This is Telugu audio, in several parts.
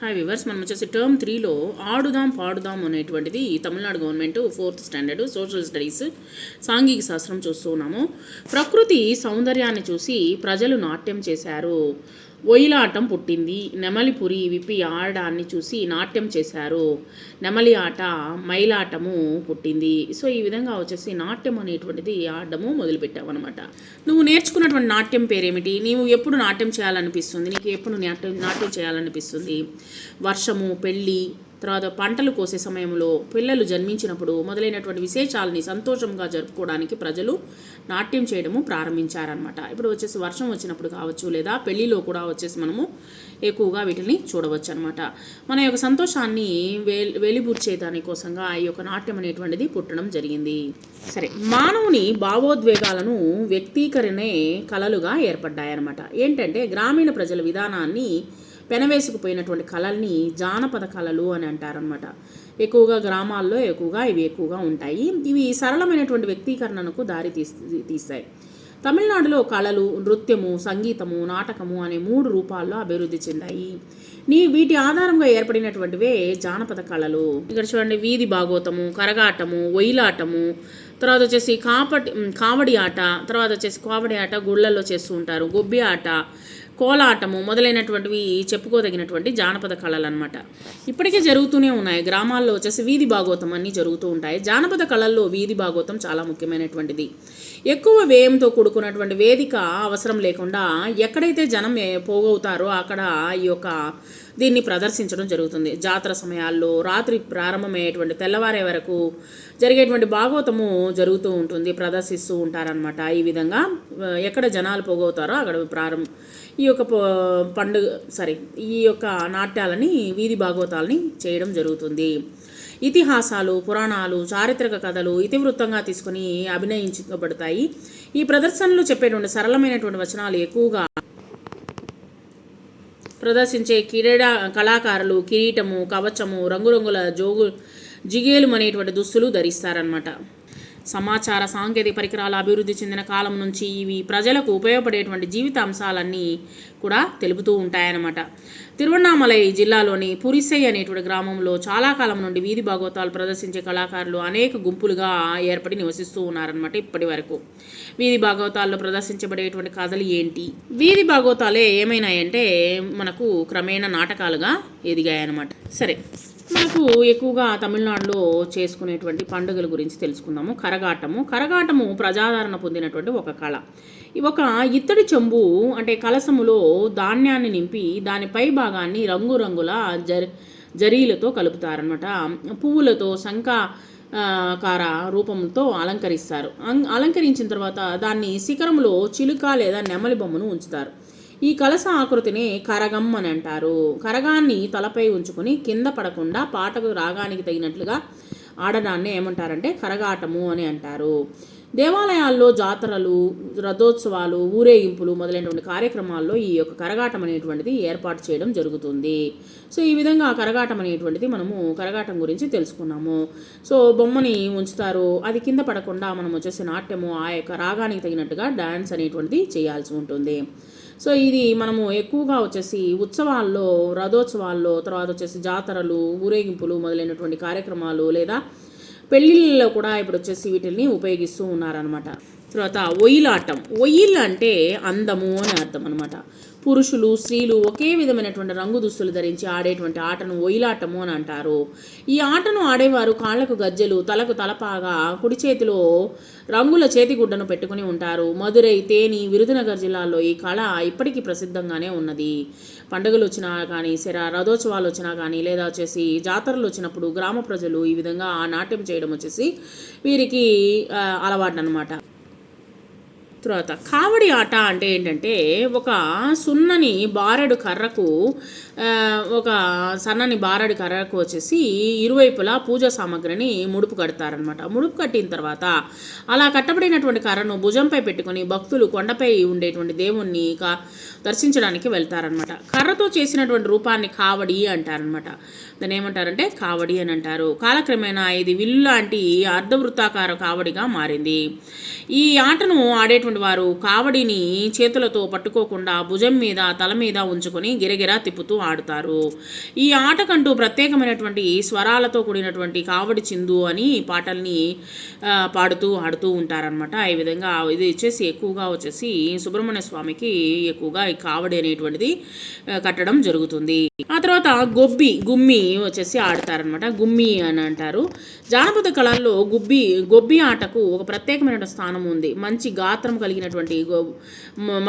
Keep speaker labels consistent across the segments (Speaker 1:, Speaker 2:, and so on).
Speaker 1: హాయ్ వివర్స్ మనం వచ్చేసి టర్మ్ త్రీలో ఆడుదాం పాడుదాం అనేటువంటిది Tamil Nadu government fourth standard social studies సాంఘిక శాస్త్రం చూస్తూ ఉన్నాము ప్రకృతి సౌందర్యాన్ని చూసి ప్రజలు నాట్యం చేశారు. ఒయిలాటం పుట్టింది. నెమలిపురి విప్పి ఆడడాన్ని చూసి నాట్యం చేశారు. నెమలి ఆట మైలాటము పుట్టింది. సో ఈ విధంగా వచ్చేసి నాట్యం అనేటువంటిది ఆడడము మొదలుపెట్టావన్నమాట. నువ్వు నేర్చుకున్నటువంటి నాట్యం పేరేమిటి? నీవు ఎప్పుడు నాట్యం చేయాలనిపిస్తుంది? నీకు ఎప్పుడు నాట్యం నాట్యం చేయాలనిపిస్తుంది? వర్షము పెళ్ళి తర్వాత పంటలు కోసే సమయంలో పిల్లలు జన్మించినప్పుడు మొదలైనటువంటి విశేషాలని సంతోషంగా జరుపుకోవడానికి ప్రజలు నాట్యం చేయడము ప్రారంభించారనమాట ఇప్పుడు వచ్చేసి వర్షం వచ్చినప్పుడు కావచ్చు లేదా పెళ్ళిలో కూడా వచ్చేసి మనము ఎక్కువగా వీటిని చూడవచ్చు అనమాట మన యొక్క సంతోషాన్ని వే వెలిబుర్చే దానికోసంగా ఈ యొక్క నాట్యం అనేటువంటిది పుట్టడం జరిగింది. సరే మానవుని భావోద్వేగాలను వ్యక్తీకరణే కళలుగా ఏర్పడ్డాయన్నమాట. ఏంటంటే గ్రామీణ ప్రజల విధానాన్ని పెనవేసుకుపోయినటువంటి కళల్ని జానపద కళలు అని అంటారనమాట ఎక్కువగా గ్రామాల్లో ఎక్కువగా ఇవి ఎక్కువగా ఉంటాయి. ఇవి సరళమైనటువంటి వ్యక్తీకరణకు దారి తీసి తీస్తాయి. తమిళనాడులో కళలు నృత్యము సంగీతము నాటకము అనే మూడు రూపాల్లో అభివృద్ధి చెందాయి. నీ వీటి ఆధారంగా ఏర్పడినటువంటివే జానపద కళలు. ఇక్కడ చూడండి వీధి భాగోతము కరగాటము ఒయిలాటము తర్వాత వచ్చేసి కాపటి కావడి ఆట తర్వాత వచ్చేసి కావడి ఆట గుళ్ళల్లో చేస్తూ ఉంటారు. గొబ్బి ఆట కోలాటము మొదలైనటువంటివి చెప్పుకోదగినటువంటి జానపద కళలు అనమాట ఇప్పటికే జరుగుతూనే ఉన్నాయి. గ్రామాల్లో వచ్చేసి వీధి భాగోతం అన్నీ జరుగుతూ ఉంటాయి. జానపద కళల్లో వీధి భాగోతం చాలా ముఖ్యమైనటువంటిది. ఎక్కువ వ్యయంతో కూడుకున్నటువంటి వేదిక అవసరం లేకుండా ఎక్కడైతే జనం పోగవుతారో అక్కడ ఈ యొక్క దీన్ని ప్రదర్శించడం జరుగుతుంది. జాతర సమయాల్లో రాత్రి ప్రారంభమయ్యేటువంటి తెల్లవారే వరకు జరిగేటువంటి భాగవతము జరుగుతూ ఉంటుంది. ప్రదర్శిస్తూ ఉంటారనమాట ఈ విధంగా ఎక్కడ జనాలు పోగవుతారో అక్కడ ప్రారంభం ఈ యొక్క ప- పండుగ సారీ ఈ యొక్క నాట్యాలని వీధి భాగవతాలని చేయడం జరుగుతుంది. ఇతిహాసాలు పురాణాలు చారిత్రక కథలు ఇతివృత్తంగా తీసుకుని అభినయించబడతాయి. ఈ ప్రదర్శనలు చెప్పేటువంటి సరళమైనటువంటి వచనాలు ఎక్కువగా ప్రదర్శించే క్రీడా కళాకారులు కిరీటము కవచము రంగురంగుల జోగు జిగేలు అనేటువంటి దుస్తులు ధరిస్తారనమాట సమాచార సాంకేతిక పరికరాల అభివృద్ధి చెందిన కాలం నుంచి ఇవి ప్రజలకు ఉపయోగపడేటువంటి జీవిత అంశాలన్నీ కూడా తెలుపుతూ ఉంటాయన్నమాట. తిరువణామలై జిల్లాలోని పురిసై అనేటువంటి గ్రామంలో చాలా కాలం నుండి వీధి భాగవతాలు ప్రదర్శించే కళాకారులు అనేక గుంపులుగా ఏర్పడి నివసిస్తూ ఉన్నారనమాట ఇప్పటి వరకు. వీధి భాగవతాల్లో ప్రదర్శించబడేటువంటి కథలు ఏంటి? వీధి భాగవతాలే ఏమైనాయంటే మనకు క్రమేణా నాటకాలుగా ఎదిగాయన్నమాట. సరే. మనకు ఎక్కువగా తమిళనాడులో చేసుకునేటువంటి పండుగల గురించి తెలుసుకుందాము. కరగాటము. కరగాటము ప్రజాదరణ పొందినటువంటి ఒక కళ. ఒక ఇత్తడి చెంబు అంటే కలసములో ధాన్యాన్ని నింపి దాని పై భాగాన్ని రంగురంగుల జరి జరీలతో కలుపుతారనమాట పువ్వులతో శంఖ కార రూపంతో అలంకరిస్తారు. అం- అలంకరించిన తర్వాత దాన్ని శిఖరంలో చిలుక లేదా నెమలి బొమ్మను ఉంచుతారు. ఈ కలస ఆకృతిని కరగం అని అంటారు. కరగాన్ని తలపై ఉంచుకొని కింద పడకుండా పాటకు రాగానికి తగినట్లుగా ఆడడాన్ని ఏమంటారంటే కరగాటము అని అంటారు. దేవాలయాల్లో జాతరలు రథోత్సవాలు ఊరేగింపులు మొదలైనటువంటి కార్యక్రమాల్లో ఈ యొక్క కరగాటం అనేటువంటిది ఏర్పాటు చేయడం జరుగుతుంది. సో ఈ విధంగా కరగాటం అనేటువంటిది మనము కరగాటం గురించి తెలుసుకున్నాము. సో బొమ్మని ఉంచుతారు. అది కింద పడకుండా మనం వచ్చేసి నాట్యము ఆ యొక్క రాగానికి తగినట్టుగా డ్యాన్స్ అనేటువంటిది చేయాల్సి ఉంటుంది. సో ఇది మనము ఎక్కువగా వచ్చేసి ఉత్సవాల్లో రథోత్సవాల్లో తర్వాత వచ్చేసి జాతరలు ఊరేగింపులు మొదలైనటువంటి కార్యక్రమాలు లేదా పెళ్ళిళ్ళలో కూడా ఇప్పుడు వచ్చేసి వీటిని ఉపయోగిస్తూ ఉన్నారనమాట తర్వాత ఒయిలాటం. ఒయిల్ అంటే అందము అని అర్థం అనమాట పురుషులు స్త్రీలు ఒకే విధమైనటువంటి రంగు దుస్తులు ధరించి ఆడేటువంటి ఆటను ఒయిలాటము అని అంటారు. ఈ ఆటను ఆడేవారు కాళ్ళకు గజ్జెలు తలకు తలపాగా కుడి చేతిలో రంగుల చేతిగుడ్డను పెట్టుకుని ఉంటారు. మదురై తేని విరుదునగర్ జిల్లాల్లో ఈ కళ ఇప్పటికీ ప్రసిద్ధంగానే ఉన్నది. పండుగలు వచ్చినా కానీ సరే రథోత్సవాలు వచ్చినా కానీ లేదా వచ్చేసి జాతరలు వచ్చినప్పుడు గ్రామ ప్రజలు ఈ విధంగా ఆ నాట్యం చేయడం వచ్చేసి వీరికి అలవాటు అనమాట తర్వాత కావడి ఆట అంటే ఏంటంటే ఒక సున్నని బారెడు కర్రకు ఒక సన్నని బారెడు కర్రకు వచ్చేసి ఇరువైపులా పూజా సామాగ్రిని ముడుపు కడతారనమాట ముడుపు కట్టిన తర్వాత అలా కట్టబడినటువంటి కర్రను భుజంపై పెట్టుకొని భక్తులు కొండపై ఉండేటువంటి దేవుణ్ణి కా దర్శించడానికి వెళ్తారనమాట కర్రతో చేసినటువంటి రూపాన్ని కావడి అంటారనమాట దాన్ని ఏమంటారంటే కావడి అని అంటారు. కాలక్రమేణా ఇది విల్లు లాంటి అర్ధవృత్తాకార కావడిగా మారింది. ఈ ఆటను ఆడేటువంటి ఆడేటువంటి వారు కావడిని చేతులతో పట్టుకోకుండా భుజం మీద తల మీద ఉంచుకొని గిరగిరా తిప్పుతూ ఆడుతారు. ఈ ఆటకంటూ ప్రత్యేకమైనటువంటి స్వరాలతో కూడినటువంటి కావడి చిందు అని పాటల్ని పాడుతూ ఆడుతూ ఉంటారనమాట ఈ విధంగా ఇది వచ్చేసి ఎక్కువగా వచ్చేసి సుబ్రహ్మణ్య స్వామికి ఎక్కువగా ఈ కావడి అనేటువంటిది కట్టడం జరుగుతుంది. ఆ తర్వాత గొబ్బి గుమ్మి వచ్చేసి ఆడతారనమాట గుమ్మి అని అంటారు. జానపద కళల్లో గుబ్బి గొబ్బి ఆటకు ఒక ప్రత్యేకమైన స్థానం ఉంది. మంచి గాత్రం కలిగినటువంటి గో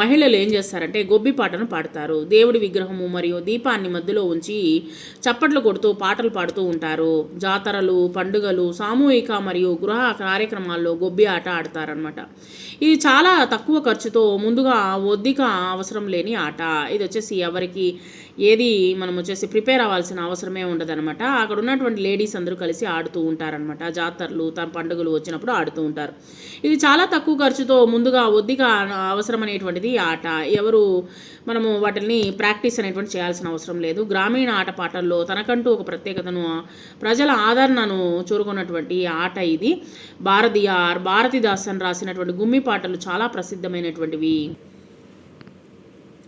Speaker 1: మహిళలు ఏం చేస్తారంటే గొబ్బి పాటను పాడతారు. దేవుడి విగ్రహము మరియు దీపాన్ని మధ్యలో ఉంచి చప్పట్లు కొడుతూ పాటలు పాడుతూ ఉంటారు. జాతరలు పండుగలు సామూహిక మరియు గృహ కార్యక్రమాల్లో గొబ్బి ఆట ఆడతారనమాట ఇది చాలా తక్కువ ఖర్చుతో ముందుగా ఒద్దిక అవసరం లేని ఆట. ఇది వచ్చేసి ఎవరికి ఏది మనం వచ్చేసి ప్రిపేర్ అవ్వాల్సిన అవసరమే ఉండదన్నమాట. అక్కడ ఉన్నటువంటి లేడీస్ అందరూ కలిసి ఆడుతూ ఉంటారనమాట జాతరలు తన పండుగలు వచ్చినప్పుడు ఆడుతూ ఉంటారు. ఇది చాలా తక్కువ ఖర్చుతో ముందుగా ఒద్దిగా అవసరం అనేటువంటిది ఆట. ఎవరు మనము వాటిని ప్రాక్టీస్ అనేటువంటి చేయాల్సిన అవసరం లేదు. గ్రామీణ ఆటపాటల్లో తనకంటూ ఒక ప్రత్యేకతను ప్రజల ఆదరణను చూరుకున్నటువంటి ఆట ఇది. భారతీయార్ భారతిదాసన్ రాసినటువంటి గుమ్మి పాటలు చాలా ప్రసిద్ధమైనటువంటివి.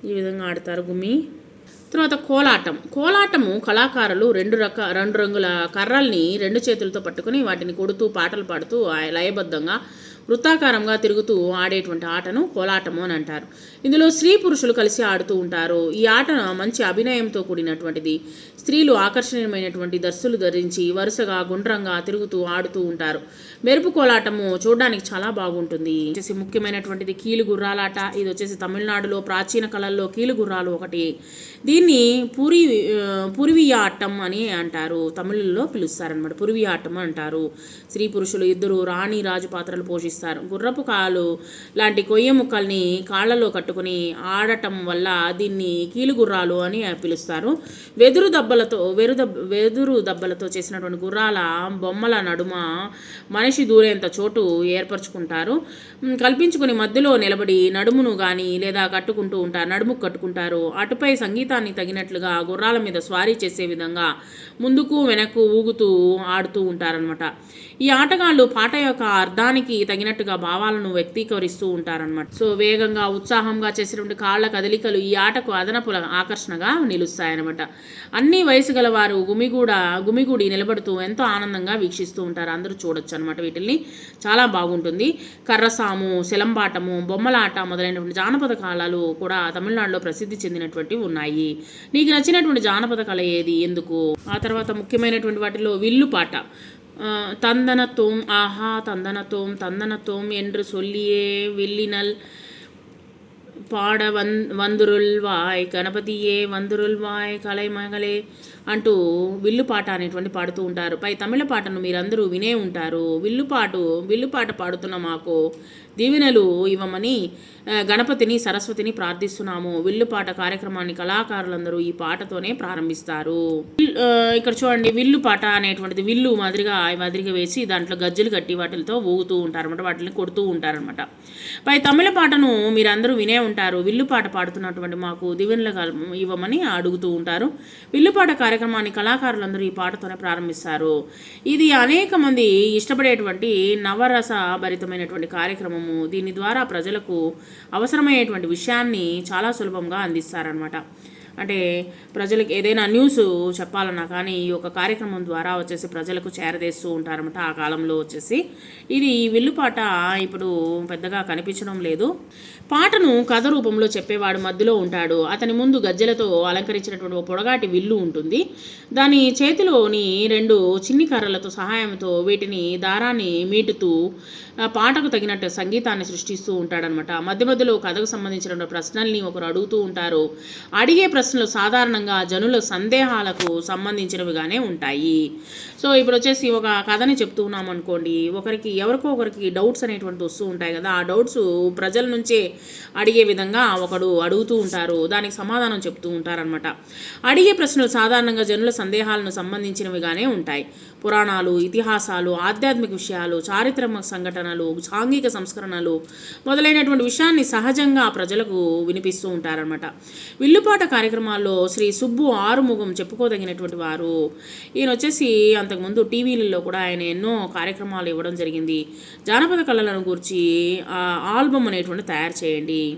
Speaker 1: ఈ విధంగా ఆడతారు గుమ్మి. తర్వాత కోలాటం. కోలాటము కళాకారులు రెండు రక రెండు రంగుల కర్రల్ని రెండు చేతులతో పట్టుకొని వాటిని కొడుతూ పాటలు పాడుతూ లయబద్ధంగా వృత్తాకారంగా తిరుగుతూ ఆడేటువంటి ఆటను కోలాటము అని అంటారు. ఇందులో స్త్రీ పురుషులు కలిసి ఆడుతూ ఉంటారు. ఈ ఆటను మంచి అభినయంతో కూడినటువంటిది. స్త్రీలు ఆకర్షణీయమైనటువంటి దస్తులు ధరించి వరుసగా గుండ్రంగా తిరుగుతూ ఆడుతూ ఉంటారు. మెరుపు కోలాటము చూడడానికి చాలా బాగుంటుంది. వచ్చేసి ముఖ్యమైనటువంటిది కీలు గుర్రాలాట. ఇది వచ్చేసి తమిళనాడులో ప్రాచీన కళల్లో కీలు గుర్రాలు ఒకటి. దీన్ని పూరి ఆ, పురివియాటం అని అంటారు. తమిళంలో పిలుస్తారనమాట పురివియాటం అంటారు. స్త్రీ పురుషులు ఇద్దరు రాణి రాజు పాత్రలు పోషిస్తారు. గుర్రపు కాలు లాంటి కొయ్య ముక్కల్ని కాళ్ళలో కట్టుకుని ఆడటం వల్ల దీన్ని కీలు గుర్రాలు అని పిలుస్తారు. వెదురు దెబ్బలతో వెరు వెదురు దెబ్బలతో చేసినటువంటి గుర్రాల బొమ్మల నడుమ మనిషి దూరేంత చోటు ఏర్పరచుకుంటారు. కల్పించుకుని మధ్యలో నిలబడి నడుమును కానీ లేదా కట్టుకుంటూ ఉంటారు నడుముకు కట్టుకుంటారు. అటుపై సంగీతాన్ని తగినట్లుగా గుర్రాల మీద స్వారీ చేసే విధంగా ముందుకు వెనక్కు ఊగుతూ ఆడుతూ ఉంటారనమాట ఈ ఆటగాళ్ళు పాట యొక్క అర్థానికి తగినట్టుగా భావాలను వ్యక్తీకరిస్తూ ఉంటారనమాట సో వేగంగా ఉత్సాహంగా చేసినటువంటి కాళ్ళ కదలికలు ఈ ఆటకు అదనపు ఆకర్షణగా నిలుస్తాయన్నమాట. అన్ని వయసు గల వారు గుమిగూడ గుమిగూడి నిలబడుతూ ఎంతో ఆనందంగా వీక్షిస్తూ ఉంటారు. అందరూ చూడొచ్చు అనమాట వీటిల్ని. చాలా బాగుంటుంది. కర్రసాము శిలంబాటము బొమ్మలాట మొదలైనటువంటి జానపద కళలు కూడా తమిళనాడులో ప్రసిద్ధి చెందినటువంటివి ఉన్నాయి. నీకు నచ్చినటువంటి జానపద కళ ఏది? ఎందుకు? ఆ తర్వాత ముఖ్యమైనటువంటి వాటిలో విల్లు పాట. தந்தனத்தோம் ஆஹா தந்தனத்தோம் தந்தனத்தோம் என்று சொல்லியே வில்லினல் பாட வந் வந்துருள்வாய். கணபதியே வந்துருள்வாய் கலைமகளே. అంటూ విల్లు పాట అనేటువంటి పాడుతూ ఉంటారు. పై తమిళ పాటను మీరందరూ వినే ఉంటారు. విల్లుపాటు విల్లుపాట పాడుతున్న మాకు దీవెనలు ఇవ్వమని గణపతిని సరస్వతిని ప్రార్థిస్తున్నాము. విల్లుపాట కార్యక్రమాన్ని కళాకారులందరూ ఈ పాటతోనే ప్రారంభిస్తారు. ఇక్కడ చూడండి విల్లు పాట అనేటువంటిది విల్లు మాదిరిగా మాదిరిగా వేసి దాంట్లో గజ్జలు కట్టి వాటితో ఊగుతూ ఉంటారనమాట వాటిని కొడుతూ ఉంటారనమాట పై తమిళ పాటను మీరందరూ వినే ఉంటారు. విల్లు పాట పాడుతున్నటువంటి మాకు దివెనలు ఇవ్వమని అడుగుతూ ఉంటారు. విల్లుపాట కార్యక్రమాన్ని కళాకారులందరూ ఈ పాటతోనే ప్రారంభిస్తారు. ఇది అనేక మంది ఇష్టపడేటువంటి నవరస భరితమైనటువంటి కార్యక్రమము. దీని ద్వారా ప్రజలకు అవసరమయ్యేటువంటి విషయాన్ని చాలా సులభంగా అందిస్తారనమాట అంటే ప్రజలకు ఏదైనా న్యూస్ చెప్పాలన్నా కానీ ఈ యొక్క కార్యక్రమం ద్వారా వచ్చేసి ప్రజలకు చేరదేస్తూ ఉంటారన్నమాట ఆ కాలంలో వచ్చేసి. ఇది ఈ విల్లుపాట ఇప్పుడు పెద్దగా కనిపించడం లేదు. పాటను కథ రూపంలో చెప్పేవాడు మధ్యలో ఉంటాడు. అతని ముందు గజ్జెలతో అలంకరించినటువంటి ఒక పొడగాటి విల్లు ఉంటుంది. దాని చేతిలోని రెండు చిన్ని కర్రలతో సహాయంతో వీటిని దారాన్ని మీటుతూ పాటకు తగినట్టు సంగీతాన్ని సృష్టిస్తూ ఉంటాడనమాట మధ్య మధ్యలో కథకు సంబంధించిన ప్రశ్నల్ని ఒకరు అడుగుతూ ఉంటారు. అడిగే ప్రశ్న ప్రశ్నలు సాధారణంగా జనుల సందేహాలకు సంబంధించినవిగానే ఉంటాయి. సో ఇప్పుడు వచ్చేసి ఒక కథని చెప్తూ ఉన్నాం అనుకోండి. ఒకరికి ఎవరికో ఒకరికి డౌట్స్ అనేటువంటి వస్తూ ఉంటాయి కదా. ఆ డౌట్స్ ప్రజల నుంచే అడిగే విధంగా ఒకడు అడుగుతూ ఉంటారు. దానికి సమాధానం చెప్తూ ఉంటారనమాట అడిగే ప్రశ్నలు సాధారణంగా జనుల సందేహాలను సంబంధించినవిగానే ఉంటాయి. పురాణాలు ఇతిహాసాలు ఆధ్యాత్మిక విషయాలు చారిత్రక సంఘటనలు సాంఘిక సంస్కరణలు మొదలైనటువంటి విషయాన్ని సహజంగా ప్రజలకు వినిపిస్తూ ఉంటారనమాట విల్లుపాట కార్యక్రమాల్లో శ్రీ సుబ్బు ఆరుముఖం చెప్పుకోదగినటువంటి వారు. ఈయన వచ్చేసి అంతకుముందు టీవీలలో కూడా ఆయన ఎన్నో కార్యక్రమాలు ఇవ్వడం జరిగింది. జానపద కళలను గురించి ఆల్బమ్ అనేటువంటి తయారు చేయండి.